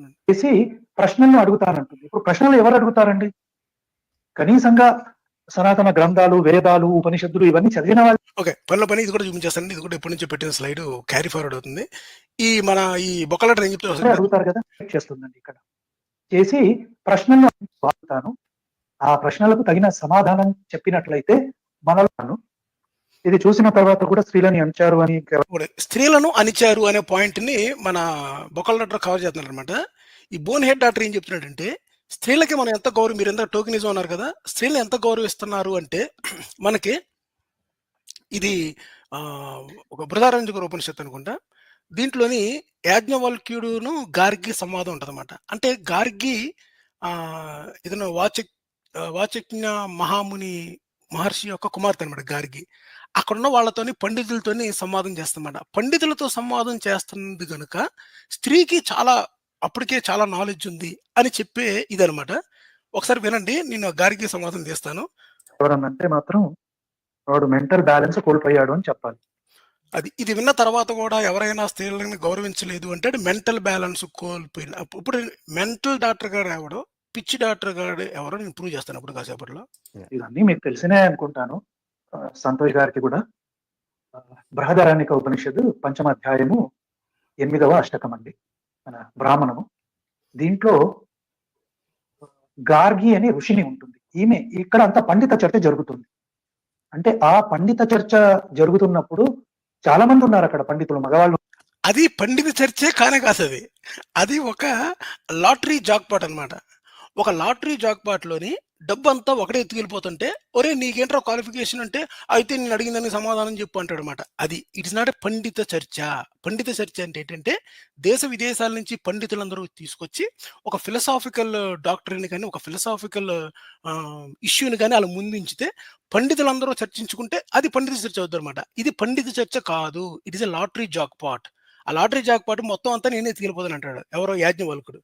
చేసి ప్రశ్నలను అడుగుతానంటుంది ఇప్పుడు ప్రశ్నలు ఎవరు అడుగుతారండి? కనీసంగా సనాతన గ్రంథాలు వేదాలు ఉపనిషత్తులు ఇవన్నీ చదివిన వాళ్ళు. ఓకే పనిలో పని ఇది కూడా చూపించేస్తాను ఇది కూడా ఎప్పటి నుంచి పెట్టిన స్లైడ్ క్యారీ ఫార్వర్డ్ అవుతుంది. ఈ మన ఈ బొక్కల ఏం చెప్తారు అడుగుతారు కదా? చేస్తుందండి ఇక్కడ. చేసి ప్రశ్నలను ఆ ప్రశ్నలకు తగిన సమాధానం చెప్పినట్లయితే మనలో ఇది చూసిన తర్వాత కూడా స్త్రీలని అంచారు అని స్త్రీలను అణిచారు అనే పాయింట్ని మన బొకల్ డాక్టర్ కవర్ చేస్తున్నారు అనమాట ఈ బోన్ హెడ్ డాక్టర్ ఏం చెప్తున్నాడంటే స్త్రీలకి మనం ఎంత గౌరవం మీరు ఎంత టోకెనిజం అన్నారు కదా స్త్రీలు ఎంత గౌరవిస్తున్నారు అంటే మనకి ఇది ఒక బృహదారంజక ఉపనిషత్తు అనుకుంటా. దీంట్లోని యాజ్ఞవల్క్యుడును గార్గి సంవాదం ఉంటదన్నమాట. అంటే గార్గి ఏదైనా వాచక్ వాచజ్ఞ మహాముని మహర్షి యొక్క కుమార్తె అనమాట గార్గి. అక్కడున్న వాళ్ళతోని పండితులతోని సంవాదం చేస్తామన్నమాట. పండితులతో సంవాదం చేస్తున్నది కనుక స్త్రీకి చాలా అప్పటికే చాలా నాలెడ్జ్ ఉంది అని చెప్పే ఇదనమాట ఒకసారి వినండి నేను గారికి సంవాదం చేస్తాను. ఎవరన్నంటే మాత్రం వాడు మెంటల్ బ్యాలెన్స్ కోల్పోయాడు అని చెప్పాలి. అది ఇది విన్న తర్వాత కూడా ఎవరైనా స్త్రీలను గౌరవించలేదు అంటే మెంటల్ బ్యాలెన్స్ కోల్పోయిన అప్పు- ఇప్పుడు మెంటల్ డాక్టర్ గారు ఎవడో పిచ్చి డాక్టర్ గారు ఎవరో నేను ప్రూవ్ చేస్తాను అప్పుడు కాసేపట్లో. ఇవన్నీ మీకు తెలిసినే అనుకుంటాను. సంతోష్ గారికి కూడా ఆ, బృహదరాణిక ఉపనిషత్తు పంచమాధ్యాయము ఎనిమిదవ అష్టకం అండి. మన బ్రాహ్మణము. దీంట్లో గార్గి అనే ఋషిని ఉంటుంది. ఈమె ఇక్కడ అంత పండిత చర్చ జరుగుతుంది. అంటే ఆ పండిత చర్చ జరుగుతున్నప్పుడు చాలా మంది ఉన్నారు అక్కడ పండితులు మగవాళ్ళు. అది పండిత చర్చే కానే కాదు అది. అది ఒక లాటరీ జాక్పాట్ అన్నమాట. ఒక లాటరీ జాక్పాట్లోని డబ్బు అంతా ఒకటే ఎత్తుకెళ్ళిపోతుంటే ఒరే నీకేంట్రా క్వాలిఫికేషన్ అంటే? అయితే నేను అడిగిందని సమాధానం చెప్పు అంటాడు అనమాట అది ఇట్స్ నాట్ పండిత చర్చ పండిత చర్చ అంటే ఏంటంటే దేశ విదేశాల నుంచి పండితులందరూ తీసుకొచ్చి ఒక ఫిలసాఫికల్ డాక్టర్ని కానీ ఒక ఫిలసాఫికల్ ఇష్యూని కానీ అలా ముందుంచితే పండితులందరూ చర్చించుకుంటే అది పండిత చర్చ అవుతుంది అనమాట ఇది పండిత చర్చ కాదు. It is a lottery jackpot ఆ లాటరీ జాక్పాట్ మొత్తం అంతా నేనే ఎత్తుకెళ్ళిపోతాను అంటాడు. ఎవరో యాజ్ఞవల్కుడు.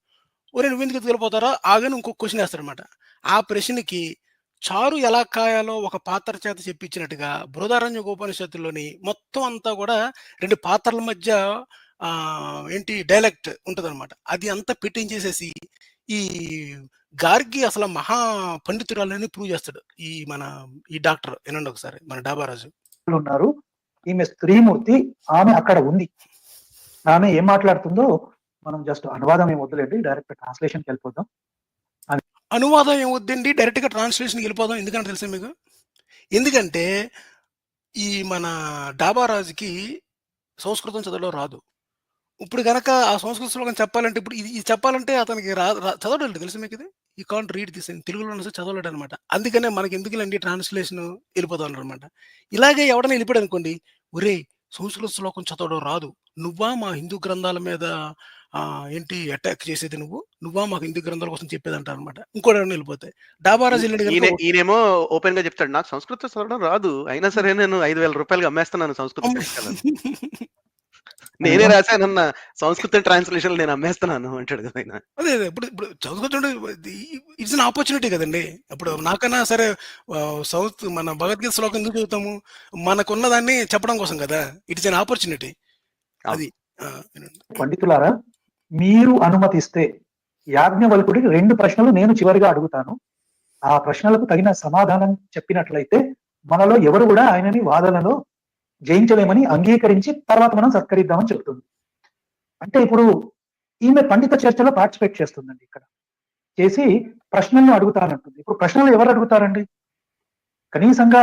ఒరే నువ్వు ఎందుకు ఎత్తుకెళ్ళిపోతారో ఆగని ఇంకొక క్వశ్చన్ వేస్తాడనమాట ఆ ప్రశ్నకి చారు ఎలా కాయాలో ఒక పాత్ర చేత చెప్పించినట్టుగా బృహదారణ్య ఉపనిషత్తులోని మొత్తం అంతా కూడా రెండు పాత్రల మధ్య ఏంటి డైలెక్ట్ ఉంటదన్నమాట. అది అంతా పెట్టించేసేసి ఈ గార్గి అసలు మహా పండితురాలని ప్రూవ్ చేస్తాడు. ఈ మన ఈ డాక్టర్ వినండి ఒకసారి మన డాబారాజు ఉన్నారు. ఈమె స్త్రీమూర్తి ఆమె అక్కడ ఉంది. ఆమె ఏం మాట్లాడుతుందో మనం జస్ట్ అనువాదం ఏం వద్దులేండి డైరెక్ట్ ట్రాన్స్లేషన్కి వెళ్ళిపోదాం. అనువాదం ఏమొద్దండి డైరెక్ట్గా ట్రాన్స్లేషన్కి వెళ్ళిపోదాం ఎందుకంటే తెలుసా మీకు? ఎందుకంటే ఈ మన డాబారాజుకి సంస్కృతం చదవడం రాదు. ఇప్పుడు గనక ఆ సంస్కృత శ్లోకం చెప్పాలంటే ఇప్పుడు ఇది చెప్పాలంటే అతనికి రా చదవలేదు తెలుసు మీకు ఇది? ఈ కాంట్ రీడ్ దిస్ తెలుగులో ఉన్న చదవలేడు అనమాట అందుకనే మనకి ఎందుకులండి ట్రాన్స్లేషన్ వెళ్ళిపోతాం అనమాట ఇలాగే ఎవడైనా వెళ్ళిపోయాడు అనుకోండి ఒరే సంస్కృత శ్లోకం చదవడం రాదు. నువ్వా మా హిందూ గ్రంథాల మీద ఏంటి అటాక్ చేసేది నువ్వు? నువ్వా మాకు హిందూ గ్రంథాల కోసం చెప్పేది అంటారు అనమాట ఇంకోటి వెళ్ళిపోతాయి డాబారాజు ఈయనేమో ఓపెన్గా చెప్తాడు నాకు సంస్కృతం చదవడం రాదు. అయినా సరే నేను ఐదు వేల రూపాయలు అమ్మేస్తున్నాను సంస్కృత. నేనే రాశానన్న సంస్కృత ట్రాన్స్లేషన్ నేను అమ్మేస్తున్నాను అంటాడు కదా ఆయన. అదే అదే ఇప్పుడు ఇప్పుడు చదువుతుంటే ఇట్స్ అన్ ఆపర్చునిటీ కదండి. ఇప్పుడు నాకన్నా సరే సౌత్ మన భగవద్గీత శ్లోకం ఎందుకు చదువుతాము? మనకున్న దాన్ని చెప్పడం కోసం కదా. It's an opportunity. అది. పండితులారా? మీరు అనుమతిస్తే యాజ్ఞవల్కుడికి రెండు ప్రశ్నలు నేను చివరిగా అడుగుతాను. ఆ ప్రశ్నలకు తగిన సమాధానం చెప్పినట్లయితే మనలో ఎవరు కూడా ఆయనని వాదనలో జయించలేమని అంగీకరించి తర్వాత మనం సత్కరిద్దామని చెప్తుంది. అంటే ఇప్పుడు ఈమె పండిత చర్చలో పార్టిసిపేట్ చేస్తుందండి ఇక్కడ. చేసి ప్రశ్నలను అడుగుతానంటుంది. ఇప్పుడు ప్రశ్నలు ఎవరు అడుగుతారండి? కనీసంగా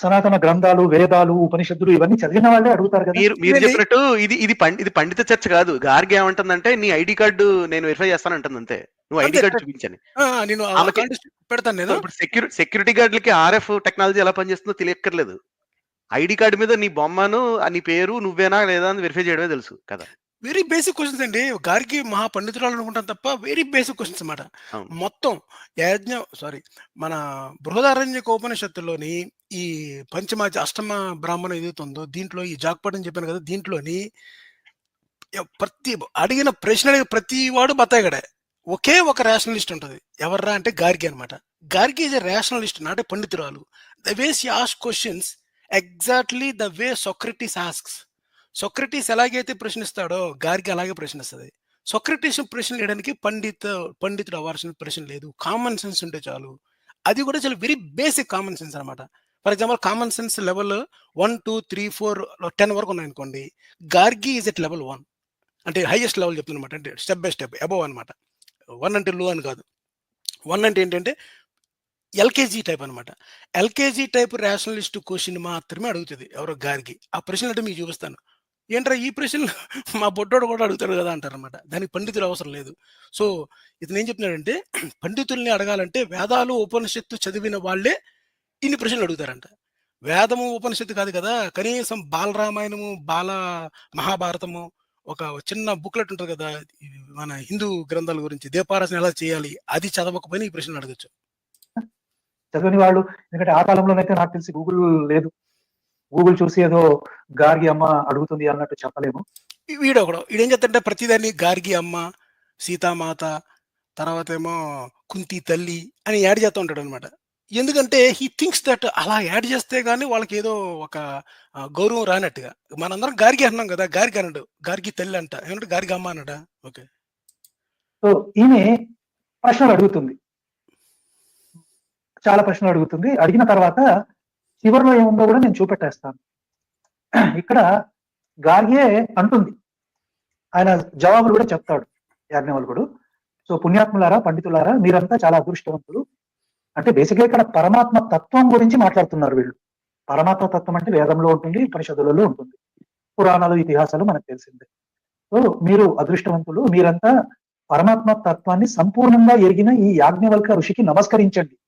సనాతన గ్రంథాలు వేదాలు ఉపనిషత్తులు ఇవన్నీ చదివిన వాళ్ళే అడుగుతారు కదా. మీరు మీరు? చెప్పినట్టు ఇది ఇది ఇది పండిత చర్చ కాదు. గార్గి ఏమంటుందంటే నీ ఐడి కార్డు నేను వెరిఫై చేస్తాను అంటుంది అంతే నువ్వు ఐడి. కార్డు చూపించని. పెడతాను నేను. ఇప్పుడు సెక్యూరి సెక్యూరిటీ గార్డులకి ఆర్ఎఫ్ టెక్నాలజీ ఎలా పనిచేస్తుందో తెలియక్కర్లేదు. ఐడి కార్డు మీద నీ బొమ్మను నీ పేరు నువ్వేనా లేదా అని వెరిఫై చేయడమే తెలుసు కదా. వెరీ బేసిక్ క్వశ్చన్స్ అండి. గారికి మహా పండితురాలు అనుకుంటాను తప్ప వెరీ బేసిక్ క్వశ్చన్స్ అన్నమాట. అవును. మొత్తం యాజ్ఞ సారీ మన బృహదారణ్యక ఉపనిషత్తులోని ఈ పంచమాచ అష్టమ బ్రాహ్మణ ఏదైతే ఉందో దీంట్లో ఈ జాక్పాట్ అని చెప్పాను కదా దీంట్లోని ఎ- ప్రతి అడిగిన ప్రశ్న అడిగిన ప్రతి వాడు బత్తాయిగడే. ఒకే ఒక రేషనలిస్ట్ ఉంటుంది. ఎవర్రా అంటే గార్గి అనమాట Gargi is a rationalist not పండితురాలు. The ways as questions exactly the way Socrates asks Socrates ఎలాగైతే ప్రశ్నిస్తాడో గారికి అలాగే ప్రశ్నిస్తుంది. సొక్రటీస్ ప్రశ్న వేయడానికి పండిత పండితుడు అవ్వాల్సిన ప్రశ్న లేదు. కామన్ సెన్స్ ఉంటే చాలు. అది కూడా చాలా వెరీ బేసిక్ కామన్ సెన్స్ అనమాట for example common sense level one two three four ten వరకు ఉన్నాయనుకోండి Gargi is at level one అంటే హైయెస్ట్ లెవెల్ చెప్తున్నమాట. అంటే స్టెప్ బై స్టెప్ అబోవ్ అనమాట వన్ అంటే లో అని కాదు. వన్ అంటే ఏంటంటే ఎల్కేజీ టైప్ అనమాట ఎల్కేజీ టైప్ రేషనలిస్ట్ క్వశ్చన్ మాత్రమే అడుగుతుంది ఎవరో గారికి ఆ ప్రశ్నలు అంటే మీకు చూపిస్తాను. ఏంట్రా ఈ ప్రశ్నలు? మా బొడ్డోడు కూడా అడుగుతాడు కదా అంటారనమాట దానికి పండితులు అవసరం లేదు. సో ఇతను ఏం చెప్తున్నాడంటే పండితుల్ని అడగాలంటే వేదాలు ఉపనిషత్తు చదివిన వాళ్ళే ఇన్ని ప్రశ్నలు అడుగుతారంట. వేదము ఉపనిషత్తు కాదు కదా కనీసం బాలరామాయణము బాల మహాభారతము ఒక చిన్న బుక్లెట్ ఉంటుంది కదా మన హిందూ గ్రంథాల గురించి దీపారాసన ఎలా చేయాలి అది చదవకపోయినా ఈ ప్రశ్నలు అడగచ్చు. చదివిన వాళ్ళు ఎందుకంటే ఆ కాలంలోనైతే నాకు తెలిసి గూగుల్ లేదు. గూగుల్ చూసి ఏదో గార్గి అమ్మ అడుగుతుంది అన్నట్టు చెప్పలేము. వీడు ఒకడు. వీడేం చేస్తాడంటే ప్రతిదాన్ని గార్గి అమ్మ సీతామాత తర్వాత ఏమో కుంతి తల్లి అని యాడ్ చేస్తూ ఉంటాడు అనమాట ఎందుకంటే హీ థింక్స్ దట్ అలా యాడ్ చేస్తే గానీ వాళ్ళకి ఏదో ఒక గౌరవం రానట్టుగా. మనందరం గార్గి అన్నాం కదా గార్గి అన్నాడు. గార్గి తల్లి అంట. ఏమంటే గార్గి అమ్మ అన్నాడా? ఓకే. సో ఈమె ప్రశ్నలు అడుగుతుంది. చాలా ప్రశ్నలు అడుగుతుంది. అడిగిన తర్వాత చివరిలో ఏముందో కూడా నేను చూపెట్టేస్తాను. ఇక్కడ గార్గే అంటుంది. ఆయన జవాబులు కూడా చెప్తాడు యాజ్ఞవల్కుడు. సో పుణ్యాత్ములారా పండితులారా మీరంతా చాలా అదృష్టవంతులు. అంటే బేసిక్గా ఇక్కడ పరమాత్మ తత్వం గురించి మాట్లాడుతున్నారు వీళ్ళు. పరమాత్మ తత్వం అంటే వేదంలో ఉంటుంది ఉపనిషత్తులలో ఉంటుంది. పురాణాలు ఇతిహాసాలు మనకు తెలిసిందే. సో మీరు అదృష్టవంతులు మీరంతా పరమాత్మ తత్వాన్ని సంపూర్ణంగా ఎరిగిన ఈ యాజ్ఞవల్క ఋషికి నమస్కరించండి.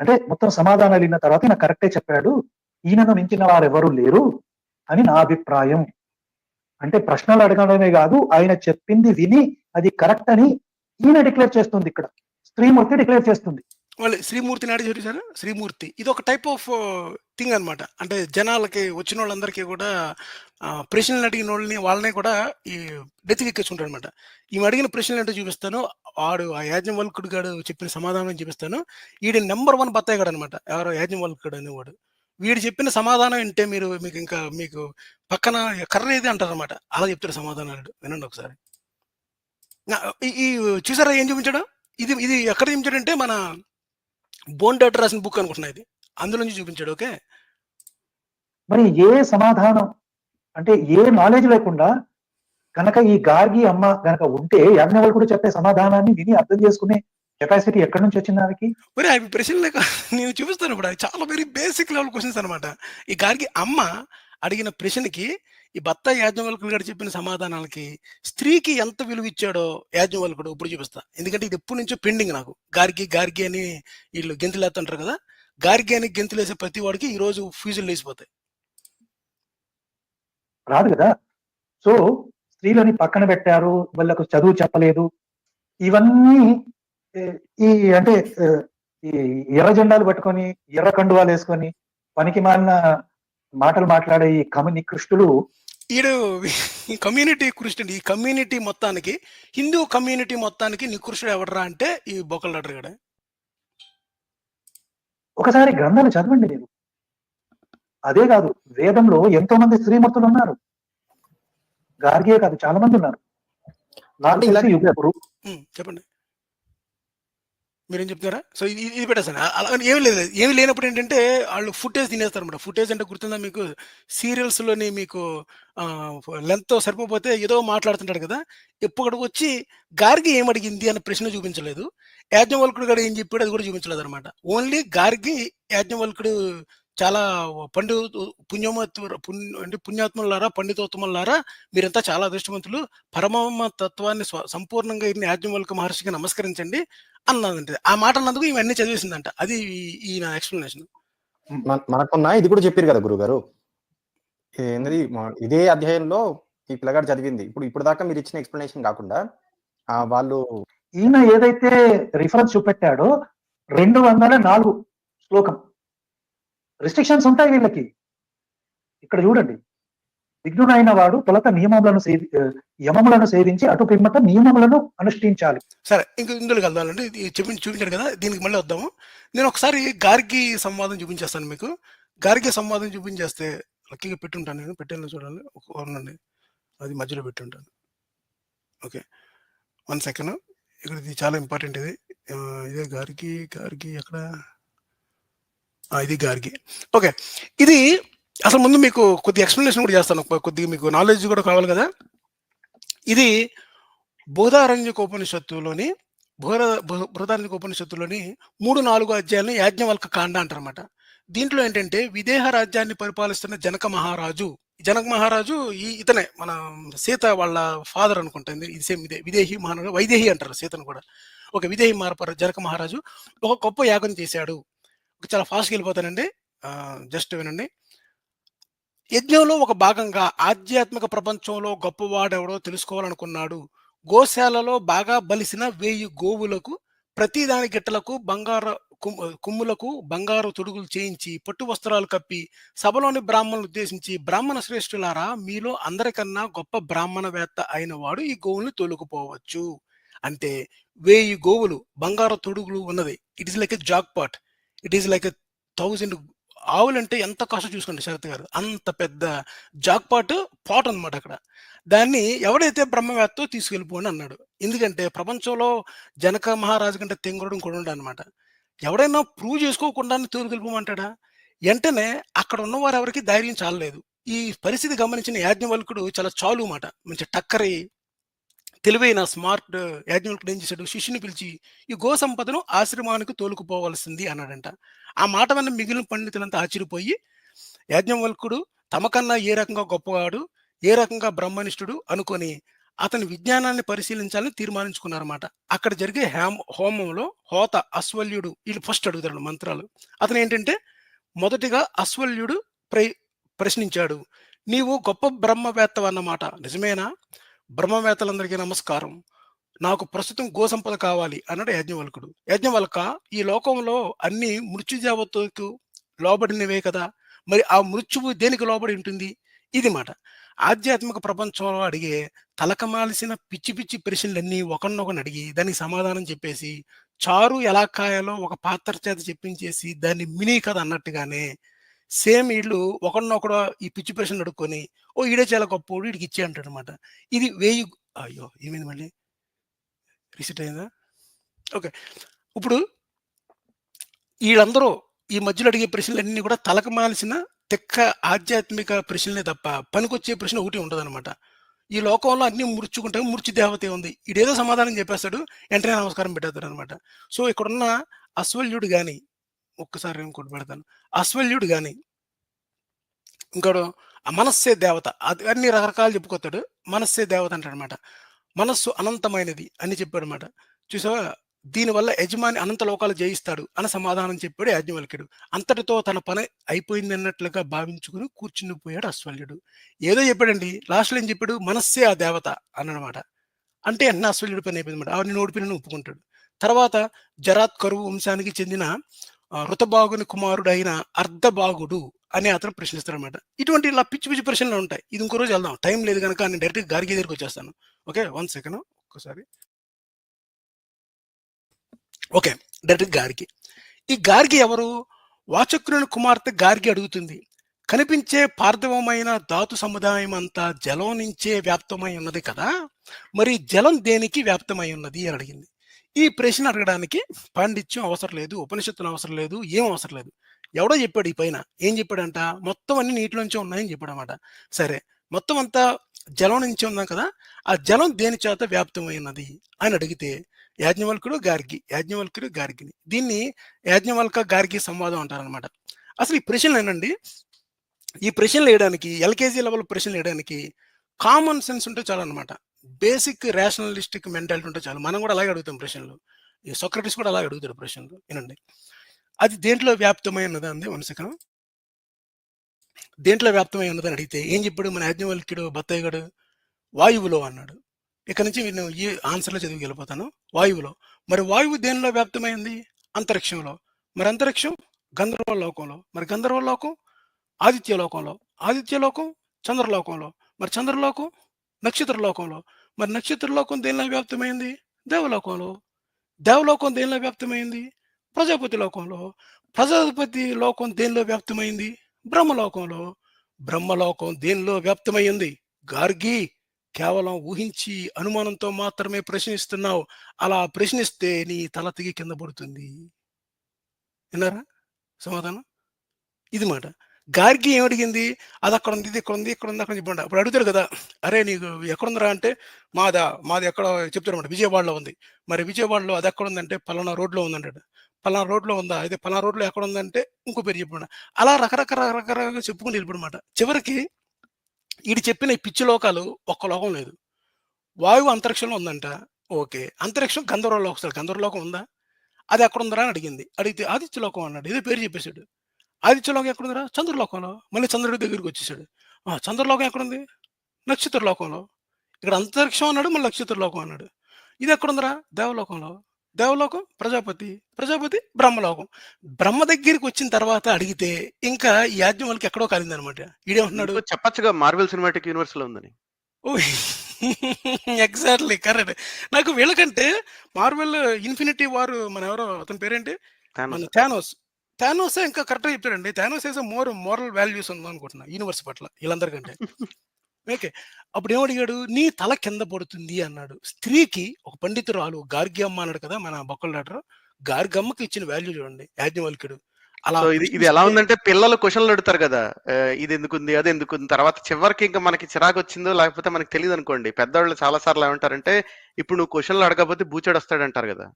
అంటే మొత్తం సమాధానాలు విన్న తర్వాత నాకు కరెక్టే చెప్పాడు. ఈయనను మించిన వారెవరు లేరు అని నా అభిప్రాయం. అంటే ప్రశ్నలు అడగడమే కాదు ఆయన చెప్పింది విని అది కరెక్ట్ అని ఈయన డిక్లేర్ చేస్తుంది ఇక్కడ. స్త్రీమూర్తి డిక్లేర్ చేస్తుంది. వాళ్ళు శ్రీమూర్తిని అడిగి చూసారా శ్రీమూర్తి. ఇది ఒక టైప్ ఆఫ్ థింగ్ అన్నమాట. అంటే జనాలకి వచ్చిన వాళ్ళందరికీ కూడా ప్రశ్నలు అడిగిన వాళ్ళని వాళ్ళని కూడా ఈ డెత్తికెక్కించుకుంటాడు అనమాట ఈమె అడిగిన ప్రశ్నలు ఏంటో చూపిస్తాను. వాడు ఆ యాజ్ఞవల్కుడు గారు చెప్పిన సమాధానం చూపిస్తాను. వీడి నెంబర్ వన్ బత్తాయిగాడు అనమాట ఎవరో యాజ్ఞవల్కుడు అనేవాడు. వీడు చెప్పిన సమాధానం వింటే మీరు మీకు ఇంకా మీకు పక్కన కర్ర ఏది అంటారు అనమాట అలా చెప్తాడు సమాధానాలు వినండి ఒకసారి. ఈ చూసారా ఏం చూపించాడు? ఇది ఇది ఎక్కడ చూపించాడంటే మన బోన్ డాక్టర్ రాసిన బుక్ అనుకుంటున్నా ఇది. అందులో నుంచి చూపించాడు ఓకే మరి ఏ సమాధానం? అంటే ఏ నాలెడ్జ్ లేకుండా కనుక ఈ గార్గి అమ్మ గనక ఉంటే యాజ్ఞవల్కుడు చెప్పే సమాధానాన్ని విని అర్థం చేసుకునే కెపాసిటీ ఎక్కడి నుంచి వచ్చింది ఆమెకి మరి అవి ప్రశ్నలు లేక నేను చూపిస్తాను ఇప్పుడు. చాలా వెరీ బేసిక్ లెవెల్ క్వశ్చన్స్ అనమాట ఈ గారికి అమ్మ అడిగిన ప్రశ్నకి ఈ భర్త యాజ్ఞవల్కుడు గారు చెప్పిన సమాధానాలకి స్త్రీకి ఎంత విలువ ఇచ్చాడో యాజ్ఞవల్కుడు ఇప్పుడు చూపిస్తా. ఎందుకంటే ఇది ఎప్పటి నుంచో పెండింగ్ నాకు. గారికి గారికి అని వీళ్ళు గెంతులేస్తుంటారు కదా గారికి అని గెంతులు వేసే ప్రతి వాడికి ఈ రోజు ఫీజులు లేచిపోతాయి. రాదు కదా. సో స్త్రీలని పక్కన పెట్టారు వాళ్ళకు చదువు చెప్పలేదు. ఇవన్నీ ఈ అంటే ఈ ఎర్ర జెండాలు పట్టుకొని ఎర్ర కండువాలు వేసుకొని పనికి మాలిన మాటలు మాట్లాడే ఈ కమ్యూని కృష్ణులు ఈడు ఈ కమ్యూనిటీ కృష్ణుడు ఈ కమ్యూనిటీ మొత్తానికి హిందూ కమ్యూనిటీ మొత్తానికి నికృష్టుడు ఎవడరా అంటే ఈ బొక్కలు అడ్రగడ ఒకసారి గ్రంథాలు చదవండి మీరు. అదే కాదు వేదంలో ఎంతో మంది స్త్రీమూర్తులు ఉన్నారు. గార్గే కాదు చాలా మంది ఉన్నారు చెప్పండి. మీరేం చెప్తారా సో ఇది ఇది పెట్టేస్తాను. అలా ఏమి లేదు. ఏమి లేనప్పుడు ఏంటంటే వాళ్ళు ఫుటేజ్ తినేస్తారు అనమాట ఫుటేజ్ అంటే గుర్తుందా మీకు? సీరియల్స్లోని మీకు లెంత్ సరిపోతే ఏదో మాట్లాడుతుంటాడు కదా? ఎప్పుడు వచ్చి గార్గి ఏం అడిగింది అనే ప్రశ్న చూపించలేదు. యాజ్ఞవల్కుడు గారు ఏం చెప్పాడు అది కూడా చూపించలేదు అనమాట ఓన్లీ గార్గి యాజ్ఞవల్కుడు చాలా పండు పుణ్యమత్ పుణ్య అంటే పుణ్యాత్ములారా పండితోత్తములారా మీరంతా చాలా అదృష్టవంతులు. పరమ తత్వాన్ని సంపూర్ణంగా ఇన్ని యాజ్ఞవల్క మహర్షికి నమస్కరించండి అన్నదంటే. ఆ మాట అన్నందుకు ఇవన్నీ చదివేసిందంట. అది ఈ- నా ఎక్స్ప్లెనేషన్. మన- మనకున్న ఇది కూడా చెప్పారు కదా గురుగారు. ఏంది ఇదే అధ్యాయంలో ఈ పిల్లగాడు చదివింది. ఇప్పుడు ఇప్పుడు దాకా మీరు ఇచ్చిన ఎక్స్ప్లెనేషన్ కాకుండా ఆ వాళ్ళు ఈయన ఏదైతే రిఫరెన్స్ చూపెట్టాడో రెండు వందల నాలుగు శ్లోకం. రిస్ట్రిక్షన్స్ ఉంటాయి వీళ్ళకి. ఇక్కడ చూడండి. విఘ్నుడైన వాడు తొలత నియమములను సేవి యమములను సేవించి అటు పిమ్మట నియమములను అనుష్ఠించాలి. సరే ఇంక ఇందులో కలదాలంటే చెప్పి చూపించాడు కదా దీనికి మళ్ళీ వద్దాము. నేను ఒకసారి గార్గి సంవాదం చూపించేస్తాను మీకు. గార్గి సంవాదం చూపించేస్తే లక్కీగా పెట్టుంటాను నేను. పెట్టాను చూడాలి ఒక ఉండండి. అది మధ్యలో పెట్టుంటాను. ఓకే. One second. ఇక్కడ ఇది చాలా ఇంపార్టెంట్ ఇది. ఇదే గారికి గారికి ఎక్కడ? ఇది గారికి ఓకే. ఇది అసలు ముందు మీకు కొద్ది ఎక్స్ప్లెనేషన్ కూడా చేస్తాను. కొద్దిగా మీకు నాలెడ్జ్ కూడా కావాలి కదా. ఇది బోధారణ్యకోపనిషత్తులోని బోధ బృహదారణ్యకోపనిషత్తులోని మూడు నాలుగు అధ్యాయులను యాజ్ఞవల్క కాండ అంటారన్నమాట. దీంట్లో ఏంటంటే విదేహ రాజ్యాన్ని పరిపాలిస్తున్న జనక మహారాజు జనక మహారాజు ఈ ఇతనే మన సీత వాళ్ళ ఫాదర్ అనుకుంటుంది ఇది సేమ్ ఇదే విదేహి మహారాజు వైదేహి అంటారు సీతను కూడా. ఒక విదేహి మహాపర జనక మహారాజు ఒక గొప్ప యాగం చేశాడు. చాలా ఫాస్ట్గా వెళ్ళిపోతానండి. జస్ట్ వినండి. యజ్ఞంలో ఒక భాగంగా ఆధ్యాత్మిక ప్రపంచంలో గొప్పవాడెవడో తెలుసుకోవాలనుకున్నాడు. గోశాలలో బాగా బలిసిన వేయి గోవులకు ప్రతిదాని గిట్టలకు బంగారు కుమ్ములకు బంగారు తొడుగులు చేయించి పట్టు వస్త్రాలు కప్పి సభలోని బ్రాహ్మణులు ఉద్దేశించి బ్రాహ్మణ శ్రేష్ఠులారా మీలో అందరికన్నా గొప్ప బ్రాహ్మణవేత్త అయిన వాడు ఈ గోవుల్ని తోలుకుపోవచ్చు. అంటే వేయి గోవులు బంగారు తొడుగులు ఉన్నది it is like a jackpot it is like thousand ఆవులంటే ఎంత కాస్ట్ చూసుకోండి శరత్ గారు. అంత పెద్ద జాక్ పాట్ పాట్ అనమాట అక్కడ. దాన్ని ఎవడైతే బ్రహ్మవేత్తో తీసుకెళ్ళిపోండి అన్నాడు. ఎందుకంటే ప్రపంచంలో జనక మహారాజు కంటే తెంగుడు ఇంకొడు అనమాట ఎవడైనా ప్రూవ్ చేసుకోకుండా తోలుకెళ్ళిపోమంటాడా వెంటనే అక్కడ ఉన్నవారు ఎవరికి ధైర్యం చాలలేదు. ఈ పరిస్థితి గమనించిన యాజ్ఞవల్కుడు చాలా చాలు మాట మంచి టక్కరి తెలివైన స్మార్ట్ యాజ్ఞవల్కుడు ఏం చేశాడు? శిష్యుని పిలిచి ఈ గో సంపదను ఆశ్రమానికి తోలుకుపోవలసింది అన్నాడంట. ఆ మాట వల్ల మిగిలిన పండితులంతా ఆశ్చర్యపోయి యాజ్ఞవల్కుడు తమకన్నా ఏ రకంగా గొప్పవాడు ఏ రకంగా బ్రహ్మనిష్ఠుడు అనుకొని అతని విజ్ఞానాన్ని పరిశీలించాలని తీర్మానించుకున్నారన్నమాట. అక్కడ జరిగే హేమ హోమంలో హోత అశ్వల్యుడు వీళ్ళు ఫస్ట్ అడుగుతాడు మంత్రాలు. అతను ఏంటంటే మొదటిగా అశ్వల్యుడు ప్ర ప్రశ్నించాడు నీవు గొప్ప బ్రహ్మవేత్తవన్నమాట. నిజమేనా? బ్రహ్మవేత్తలందరికీ నమస్కారం. నాకు ప్రస్తుతం గోసంపద కావాలి అన్నాడు యజ్ఞవల్కుడు. యజ్ఞవల్క ఈ లోకంలో అన్ని మృత్యుజావత్తుకు లోబడినవే కదా మరి ఆ మృత్యువు దేనికి లోబడి ఉంటుంది? ఇది మాట. ఆధ్యాత్మిక ప్రపంచంలో అడిగే తలకమాల్సిన పిచ్చి పిచ్చి ప్రశ్నలన్నీ ఒకరినొకరిని అడిగి దానికి సమాధానం చెప్పేసి చారు ఎలా కాయాలో ఒక పాత్ర చేత చెప్పించేసి దాన్ని మినీ కథ అన్నట్టుగానే సేమ్ వీళ్ళు ఒకరినొకడు ఈ పిచ్చి ప్రశ్నలు అడుక్కొని ఓ ఈడే చాలా గొప్ప వీడికి ఇచ్చే అంటాడు అనమాట ఇది వేయి అయ్యో! ఏమైంది మళ్ళీ? రిసీట్ అయిందా? ఓకే. ఇప్పుడు వీళ్ళందరూ ఈ మధ్యలో అడిగే ప్రశ్నలన్నీ కూడా తలకమాల్సిన తిక్క ఆధ్యాత్మిక ప్రశ్నలే తప్ప పనికొచ్చే ప్రశ్న ఒకటి ఉండదన్నమాట ఈ లోకంలో అన్ని ముడుచుకుంటే ముర్చి దేవతే ఉంది. ఇదేదో సమాధానం చెప్పేస్తాడు వెంటనే నమస్కారం పెట్టేస్తాడు అనమాట సో ఇక్కడున్న అశ్వల్యుడు కానీ ఒక్కసారి ఇంకోటి పెడతాను. అశ్వల్యుడు కానీ ఇంకోడు మనస్సే దేవత అది అన్ని రకరకాలు చెప్పుకొస్తాడు మనస్సే దేవత అంటాడనమాట. మనస్సు అనంతమైనది అని చెప్పాడు అనమాట చూసావా? దీనివల్ల యజమాని అనంత లోకాలు జయిస్తాడు అని సమాధానం చెప్పాడు యాజ్ఞవల్క్యుడు. అంతటితో తన పని అయిపోయింది అన్నట్లుగా భావించుకుని కూర్చుని పోయాడు అశ్వల్యుడు. ఏదో చెప్పాడండి లాస్ట్లో ఏం చెప్పాడు? మనస్సే ఆ దేవత అన్నమాట అంటే అన్న అశ్వల్యుడి పని అయిపోయింది అనమాట ఆవిడని ఓడిపోయిన ఒప్పుకుంటాడు తర్వాత జరాత్ కరువు వంశానికి చెందిన ఆ, కుమారుడైన కుమారుడు అయిన అర్ధబాగుడు అని అతను ప్రశ్నిస్తాడు అనమాట ఇటువంటి ఇలా పిచ్చి పిచ్చి ప్రశ్నలు ఉంటాయి. ఇది ఇంకో రోజు వెళ్దాం. టైం లేదు కనుక నేను డైరెక్ట్ గారికి దగ్గరికి వచ్చేస్తాను. ఓకే? One second. ఒక్కసారి. ఓకే. డైరెక్ట్ గారికి. ఈ గార్గి ఎవరు? వాచక్రుని కుమార్తె గార్గి అడుగుతుంది. కనిపించే పార్థివమైన ధాతు సముదాయం అంతా జలం నుంచే వ్యాప్తమై ఉన్నది కదా? మరి జలం దేనికి వ్యాప్తమై ఉన్నది అని అడిగింది. ఈ ప్రశ్న అడగడానికి పాండిత్యం అవసరం లేదు ఉపనిషత్తులు అవసరం లేదు ఏం అవసరం లేదు. ఎవడో చెప్పాడు ఈ పైన. ఏం చెప్పాడంట? మొత్తం అన్ని నీటిలోంచే ఉన్నాయని చెప్పాడు అనమాట సరే మొత్తం అంతా జలం నుంచి ఉందాం కదా? ఆ జలం దేని చేత వ్యాప్తమైనది అని అడిగితే యాజ్ఞవల్కుడు గార్గి యాజ్ఞవల్కుడు గార్గిని. దీన్ని యాజ్ఞవల్క గార్గి సంవాదం అంటారనమాట. అసలు ఈ ప్రశ్నలు ఏనండి ఈ ప్రశ్నలు వేయడానికి ఎల్కేజీ లెవెల్ ప్రశ్నలు వేయడానికి కామన్ సెన్స్ ఉంటే చాలు అనమాట బేసిక్ రేషనలిస్టిక్ మెంటాలిటీ ఉంటే చాలు. మనం కూడా అలాగే అడుగుతాం ప్రశ్నలు. ఈ సొక్రటిస్ కూడా అలాగే అడుగుతాడు ప్రశ్నలు. వినండి. అది దేంట్లో వ్యాప్తమై ఉన్నదా అంది మనసుకం దేంట్లో వ్యాప్తమై ఉన్నదని అడిగితే ఏం చెప్పాడు? మన యాజ్ఞవల్క్యుడు బత్తయ్యగడు? వాయువులో అన్నాడు. ఇక్కడ నుంచి నేను ఈ ఆన్సర్లో చదివి వెళ్ళిపోతాను. వాయువులో. మరి వాయువు దేనిలో వ్యాప్తమైంది అంతరిక్షంలో. మరి అంతరిక్షం గంధర్వ లోకంలో. మరి గంధర్వ లోకం ఆదిత్య లోకంలో. ఆదిత్య లోకం చంద్రలోకంలో. మరి చంద్రలోకం నక్షత్ర లోకంలో. మరి నక్షత్రలోకం దేనిలో వ్యాప్తమైంది? దేవలోకంలో. దేవలోకం దేనిలో వ్యాప్తమైంది? ప్రజాపతి లోకంలో. ప్రజాపతి లోకం దేనిలో వ్యాప్తమైంది? బ్రహ్మలోకంలో. బ్రహ్మలోకం దేనిలో వ్యాప్తమైంది? గార్గి కేవలం ఊహించి అనుమానంతో మాత్రమే ప్రశ్నిస్తున్నావు. అలా ప్రశ్నిస్తే నీ తల తిగి కింద పడుతుంది. విన్నారా? సమాధానం? ఇది మాట. గారికి ఏమడిగింది? అది అక్కడ ఉంది ఇది ఇక్కడ ఉంది ఇక్కడ ఉంది అక్కడ చెప్పండి అప్పుడు అడుగుతారు కదా అరే నీకు ఎక్కడుందిరా? అంటే మాదా మాది ఎక్కడ చెప్తారన్నమాట. విజయవాడలో ఉంది. మరి విజయవాడలో అది ఎక్కడ ఉందంటే పలానా రోడ్లో ఉందంటాడు పలానా రోడ్లో ఉందా? అయితే పలానా రోడ్లో ఎక్కడ ఉందంటే ఇంకో పేరు చెప్పండి అలా రకరకాల రకరకాలుగా చెప్పుకుని వెళ్ళిపోనమాట చివరికి వీడు చెప్పిన ఈ పిచ్చి లోకాలు ఒక్క లోకం లేదు. వాయువు అంతరిక్షంలో ఉందంట. ఓకే. అంతరిక్షం గంధర్వ లోకం సార్ గంధర్వ లోకం ఉందా? అది ఎక్కడ ఉందరా అని అడిగింది. అడిగితే ఆదిత్య లోకం అన్నాడు. ఇదే పేరు చెప్పేశాడు. ఆదిత్య లోకం ఎక్కడ ఉందిరా చంద్రలోకంలో. మళ్ళీ చంద్రుడి దగ్గరికి వచ్చేసాడు. "ఆ, చంద్రలోకం ఎక్కడుంది? నక్షత్ర లోకంలో ఇక్కడ అంతరిక్షం అన్నాడు మళ్ళీ నక్షత్ర లోకం అన్నాడు. ఇది ఎక్కడుందిరా? దేవలోకంలో. దేవలోకం? ప్రజాపతి. ప్రజాపతి బ్రహ్మలోకం. బ్రహ్మ దగ్గరికి వచ్చిన తర్వాత అడిగితే ఇంకా ఈ యాజ్ఞం వాళ్ళకి ఎక్కడో కాలిందనమాట. ఈడేమంటున్నాడు నీకు చెప్పొచ్చుగా మార్వెల్ సినిమాటిక్ యూనివర్స్లో ఉందని. ఎగ్జాక్ట్లీ కరెక్ట్ నాకు వీళ్ళకంటే మార్వెల్ ఇన్ఫినిటీ వారు మన ఎవరో అతని పేరేంటి. మన థానోస్ థానోస్ ఇంకా కరెక్ట్గా చెప్తాడండి థానోస్ ఏసో మోర్ మోరల్ వాల్యూస్ ఉంది అనుకుంటున్నా యూనివర్స్ పట్ల వీళ్ళందరికంటే. ఓకే. అప్పుడు ఏమడిగాడు నీ తల కింద పడుతుంది అన్నాడు. స్త్రీకి ఒక పండితురాలు గార్గ్యమ్మ అన్నాడు కదా మన బొక్కల డాక్టర్. గార్గమ్మకి ఇచ్చిన వాల్యూ చూడండి. యాజ్ఞవల్కుడు అలా ఇది ఇది ఎలా ఉందంటే పిల్లలు క్వశ్చన్లు అడుగుతారు కదా. ఇది ఎందుకుంది అది ఎందుకుంది. తర్వాత చివరికి ఇంకా మనకి చిరాకు వచ్చిందో లేకపోతే మనకి తెలియదు అనుకోండి పెద్దవాళ్ళు చాలా సార్లు ఏమంటారంటే ఇప్పుడు నువ్వు క్వశ్చన్లు అడగకపోతే బూచాడు వస్తాడు అంటారు కదా.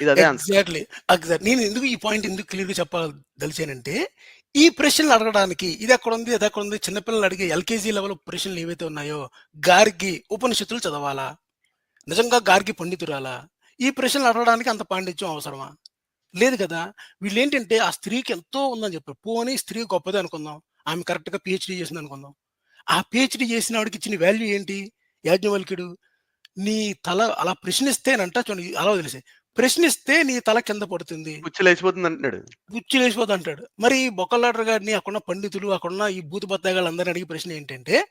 ఇది అదే ఎగ్జాక్ట్లీ ఎగ్జాక్ట్ నేను ఎందుకు ఈ పాయింట్ ఎందుకు క్లియర్గా చెప్పదలిచానంటే ఈ ప్రశ్నలు అడగడానికి ఇది ఎక్కడ ఉంది అది ఎక్కడ ఉంది చిన్నపిల్లలు అడిగే ఎల్కేజీ లెవెల్ ప్రశ్నలు ఏవైతే ఉన్నాయో గార్గి ఉపనిషత్తులు చదవాలా? నిజంగా గార్గి పండితురాలా? ఈ ప్రశ్నలు అడగడానికి అంత పాండిత్యం అవసరమా? లేదు కదా. వీళ్ళు ఏంటంటే ఆ స్త్రీకి ఎంతో ఉందని చెప్పారు. పోనీ స్త్రీ గొప్పది అనుకుందాం. ఆమె కరెక్ట్గా పిహెచ్డీ చేసింది అనుకుందాం. ఆ పిహెచ్డి చేసిన వాడికి ఇచ్చిన వాల్యూ ఏంటి? యాజ్ఞవల్క్యుడు నీ తల అలా ప్రశ్నిస్తేనంట చూడండి అలా వదిలేసాయి. ప్రశ్నిస్తే నీ తల కింద పడుతుంది. పుచ్చి లేచిపోతుంది అంటున్నాడు గుచ్చి లేచిపోతా అంటాడు మరి బొక్కలాటర్ గారిని అక్కడున్న పండితులు అక్కడున్న ఈ భూత బత్తాయిగాళ్ళు అందరిని అడిగే ప్రశ్న ఏంటంటే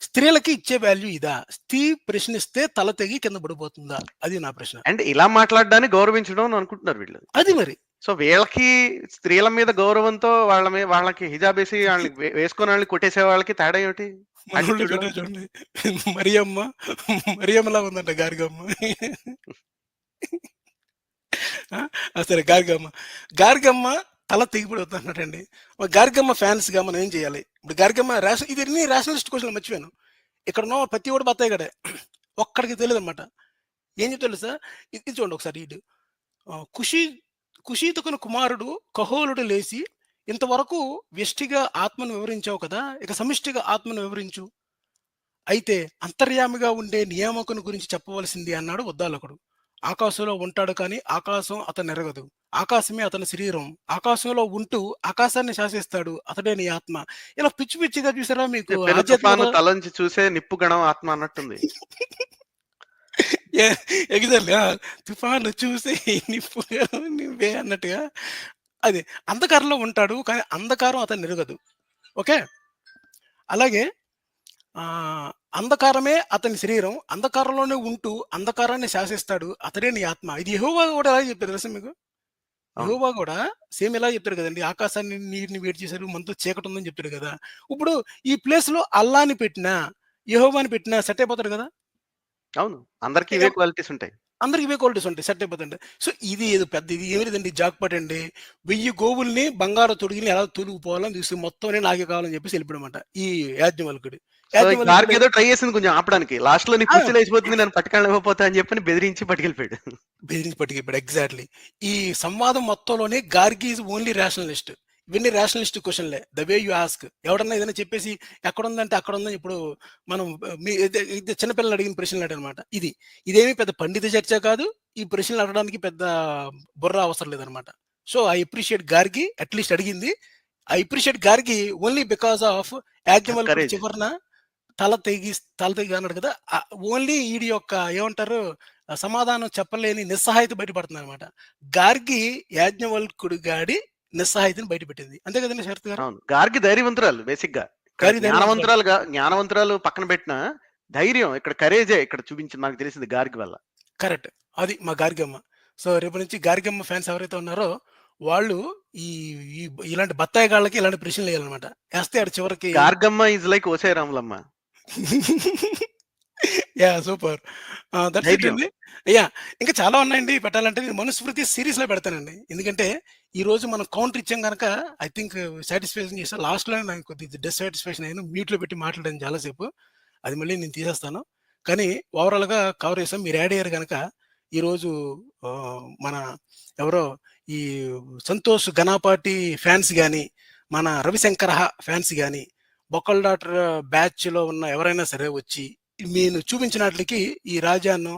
స్త్రీలకి ఇచ్చే వాల్యూ ఇదా? స్త్రీ ప్రశ్నిస్తే తల తెగి కింద పడిపోతుందా? అది నా ప్రశ్న. అండ్ ఇలా మాట్లాడడాన్ని గౌరవించడం అని అనుకుంటున్నారు వీళ్ళు. అది మరి. సో వీళ్ళకి స్త్రీల మీద గౌరవంతో వాళ్ళ మీద వాళ్ళకి హిజాబ్ వేసి వాళ్ళని వే- వేసుకొని వాళ్ళని కొట్టేసే వాళ్ళకి తేడా ఏమిటి? చూడండి. మరియమ్మ మరియమ్మలా ఉందంట గార్గమ్మ. సరే గార్గమ్మ. గార్గమ్మ తల తెగిపడుతున్నాడండి గార్గమ్మ ఫ్యాన్స్గా మనం ఏం చేయాలి? ఇప్పుడు గార్గమ్మ రేషన్ ఇది ఎన్ని రేషనలిస్ట్ క్వశ్చన్లు మర్చిపోయాను. ఇక్కడ ఉన్న ప్రతి ఒక్కడు బత్తాయి కడే ఒక్కడికి తెలియదు అనమాట ఏం చెప్తాడు సార్ ఇది చూడండి ఒకసారి ఇటు. ఆ, కుషి కుషీతకుని కుమారుడు కహోలుడు లేచి ఇంతవరకు వ్యష్టిగా ఆత్మను వివరించావు కదా ఇక సమిష్టిగా ఆత్మను వివరించు. అయితే అంతర్యామిగా ఉండే నియామకుని గురించి చెప్పవలసింది అన్నాడు ఉద్దాలకుడు. ఆకాశంలో ఉంటాడు కానీ ఆకాశం అతను ఎరగదు. ఆకాశమే అతని శరీరం. ఆకాశంలో ఉంటూ ఆకాశాన్ని శాసిస్తాడు అతడే నీ ఆత్మ. ఇలా పిచ్చి పిచ్చిగా చూసారా మీకు? తలంచి చూసే నిప్పు గణం ఆత్మ అన్నట్టుంది. ఎగ్జాక్ట్లీ తుఫాను చూసి నిప్పుగా నువ్వే అన్నట్టుగా. అది అంధకారంలో ఉంటాడు కానీ అంధకారం అతను ఎరగదు. ఓకే? అలాగే అంధకారమే అతని శరీరం. అంధకారంలోనే ఉంటూ అంధకారాన్ని శాసిస్తాడు అతడే నీ ఆత్మ. ఇది యెహోవా కూడా ఎలా చెప్తారు తెలుసా మీకు. యెహోవా కూడా సేమ్ ఎలా చెప్తాడు కదండి. ఆకాశాన్ని నీటిని వేడి చేశారు మనతో చీకటి ఉందని చెప్తాడు కదా. ఇప్పుడు ఈ ప్లేస్లో అల్లాని పెట్టినా యెహోవాని పెట్టినా సెట్ అయిపోతాడు కదా? అవును. అందరికి ఇవే క్వాలిటీస్ ఉంటాయి. అందరికి ఇవే క్వాలిటీస్ ఉంటాయి సెట్ అయిపోతుంది సో ఇది ఏదో పెద్ద ఇది ఏమి లేదండి జాక్పాట్ అండి. వెయ్యి గోవుల్ని బంగారు తొడిగిని ఎలా తొలిగిపోవాలని చూసి మొత్తం నాకే కావాలని చెప్పేసి వెళ్ళిపోయమాట ఈ యాజ్ఞవల్కుడు ఏదో ట్రై చేసింది కొంచెం ఆపడానికి. లాస్ట్లో. పుచ్చి లేచిపోతుంది నేను పట్టుకెళ్ళకపోతా అని చెప్పని బెదిరించి పట్టుకెళ్ళిపోయాడు. బెదిరించి పట్టుకెళ్ళాడు ఎగ్జాక్ట్లీ ఈ సంవాదం మొత్తంలోనే గార్గి ఈజ్ ఓన్లీ రేషనలిస్ట్ ఇవన్నీ రేషనలిస్ట్ క్వశ్చన్లే ద వే యూ ఆస్క్ ఎవడన్నా ఏదైనా చెప్పేసి ఎక్కడ ఉందంటే అక్కడ ఉందని ఇప్పుడు మనం మీ చిన్నపిల్లలు అడిగిన ప్రశ్నలు అనమాట ఇది ఇదేమి పెద్ద పండిత చర్చ కాదు ఈ ప్రశ్నలు అడగడానికి పెద్ద బుర్ర అవసరం లేదనమాట. So I appreciate Gargi at least అడిగింది. I appreciate Gargi only because of Yajnavalkya. చివరన తల తెగి తల తెగి అన్నాడు కదా ఓన్లీ ఈడి యొక్క ఏమంటారు సమాధానం చెప్పలేని నిస్సహాయత బయటపడుతుంది అనమాట గార్గి యాజ్ఞవల్కుడు గాడి నిస్సహాయతని బయటపెట్టింది. అంతే కదండి శరత్ గారు? గారికి ధైర్యవంతురాలు బేసిక్గా. జ్ఞానవంతురాలుగా జ్ఞానవంతురాలు పక్కన పెట్టిన ధైర్యం ఇక్కడ కరేజే ఇక్కడ చూపించింది నాకు తెలిసింది గారికి వల్ల. కరెక్ట్. అది మా గార్గమ్మ. సో రేపు నుంచి గార్గమ్మ ఫ్యాన్స్ ఎవరైతే ఉన్నారో వాళ్ళు ఈ ఇలాంటి బత్తాయి గాళ్ళకి ఇలాంటి ప్రశ్నలు వేయాలన్నమాట. వేస్తే చివరికి గార్గమ్మ ఇస్ లైక్ ఓసే రాములమ్మ. యాహ్! సూపర్. ఆ! దట్స్ ఇట్ ధైర్యం. అండి. యాహ్! ఇంకా చాలా ఉన్నాయండి పెట్టాలంటే నేను మనుస్మృతి సీరీస్‌లో పెడతానండి. ఎందుకంటే ఈరోజు మనం కౌంటర్ ఇచ్చాం గనక ఐ థింక్ సాటిస్ఫాక్షన్ చేసా. లాస్ట్‌లో నాకు కొద్దిగా డిస్సాటిస్ఫాక్షన్ అయ్యాను. మ్యూట్‌లో పెట్టి మాట్లాడాను చాలా సేపు. అది మళ్ళీ నేను తీసేస్తాను. కానీ ఓవరాల్‌గా కవర్ చేసాం. మీరు యాడ్ అయ్యారు గనక ఈరోజు ఆహ్, మన ఎవరో ఈ సంతోష్ ఘనాపాటి ఫ్యాన్స్ గాని, మన రవిశంకరహ ఫ్యాన్స్ గాని, బొక్కల డాక్టర్ బ్యాచ్‌లో ఉన్న ఎవరైనా సరే వచ్చి నేను చూపించినాట్లికి ఈ రాజాను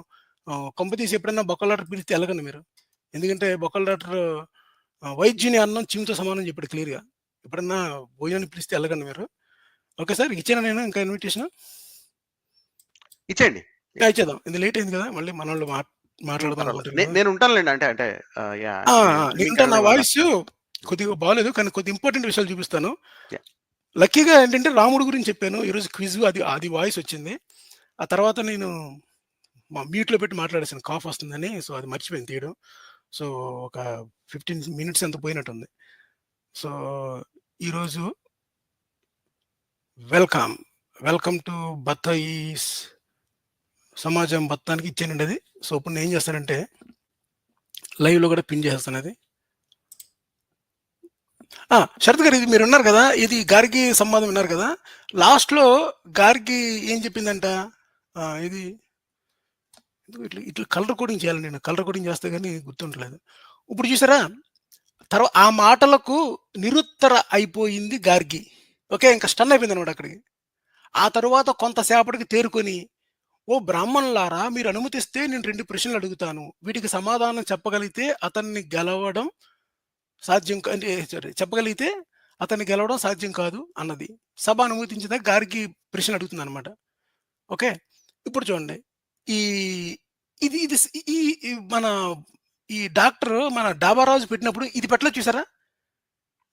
కొంపతీసి ఎప్పుడన్నా బొక్కల డాక్టర్ పిలిస్తే ఎళ్ళకండి మీరు. ఎందుకంటే బొక్కల డాక్టర్ ఆహ్, వైద్యుని అన్నం చీమతో సమానం చెప్పాడు క్లియర్‌గా. ఎప్పుడన్నా భోజనానికి పిలిస్తే ఎళ్ళకండి మీరు. Okay sir. ఇచ్చానా నేను ఇంకా ఇన్విటేషన్? ఇచ్చేయండి. ఇచ్చేద్దాం. ఇది లేట్ అయింది కదా! మళ్ళీ మనోళ్ళు మాట్ మాట్లాడదాం! నేను ఉంటానులెండి. అంటే అంటే నేనుంటాను. నా వాయిస్ కొద్దిగా బాలేదు. కానీ కొద్ది ఇంపార్టెంట్ విషయాలు చూపిస్తాను. లక్కీగా ఏంటంటే రాముడు గురించి చెప్పాను. ఈరోజు క్విజ్ అది అది వాయిస్ వచ్చింది. ఆ తర్వాత నేను మా మ్యూట్‌లో పెట్టి మాట్లాడేసాను. కాఫ్ వస్తుందని. సో, అది మర్చిపోయింది తీయడం. సో, ఒక 15 మినిట్స్ ఎంత పోయినట్టుంది. సో, ఈరోజు వెల్కమ్. వెల్కమ్ టు బత్తాయిస్ సమాజం బత్తానికి ఇచ్చానండి అది. సో, ఇప్పుడు ఏం చేస్తానంటే లైవ్‌లో కూడా పిన్ చేస్తాను అది. శరత్ గారు ఇది మీరున్నారు కదా! ఇది గార్గి సంబంధం విన్నారు కదా! లాస్ట్‌లో గార్గి ఏం చెప్పిందంట? ఇది ఇట్లా ఇట్లా కలర్ కోడింగ్ చేయాలి నేను. కలర్ కోడింగ్ చేస్తే కానీ గుర్తుండట్లేదు. ఇప్పుడు చూసారా? తర్వాత ఆ మాటలకు నిరుత్తర అయిపోయింది గార్గి. ఓకే. ఇంకా స్టన్ అయిపోయింది అనమాట అక్కడికి. ఆ తరువాత కొంతసేపటికి తేరుకొని, "ఓ బ్రాహ్మణులారా మీరు అనుమతిస్తే నేను రెండు ప్రశ్నలు అడుగుతాను. వీటికి సమాధానం చెప్పగలిగితే అతన్ని గెలవడం సాధ్యం అంటే సారీ చెప్పగలిగితే అతన్ని గెలవడం సాధ్యం కాదు" అన్నది. సభ అనుమతించిందాక గార్గి ప్రశ్నలు అడుగుతుందనమాట. ఓకే. ఇప్పుడు చూడండి. ఈ ఇది ఇది ఈ ఈ మన ఈ డాక్టరు మన డాబారాజు పెట్టినప్పుడు ఇది పెట్టలో చూసారా?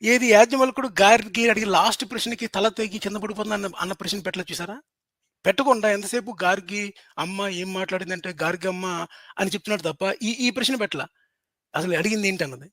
ఏది యాజ్ఞవల్కుడు గార్గి అడిగి లాస్ట్ ప్రశ్నకి తల తెగి కింద పడిపోతుందన్న అన్న ప్రశ్న పెట్టలో చూసారా? పెట్టకుండా ఎంతసేపు గార్గి అమ్మ ఏం మాట్లాడిందంటే గార్గి అమ్మ అని చెప్తున్నాడు తప్ప ఈ ఈ ప్రశ్న పెట్టలా. అసలు అడిగింది ఏంటన్నది.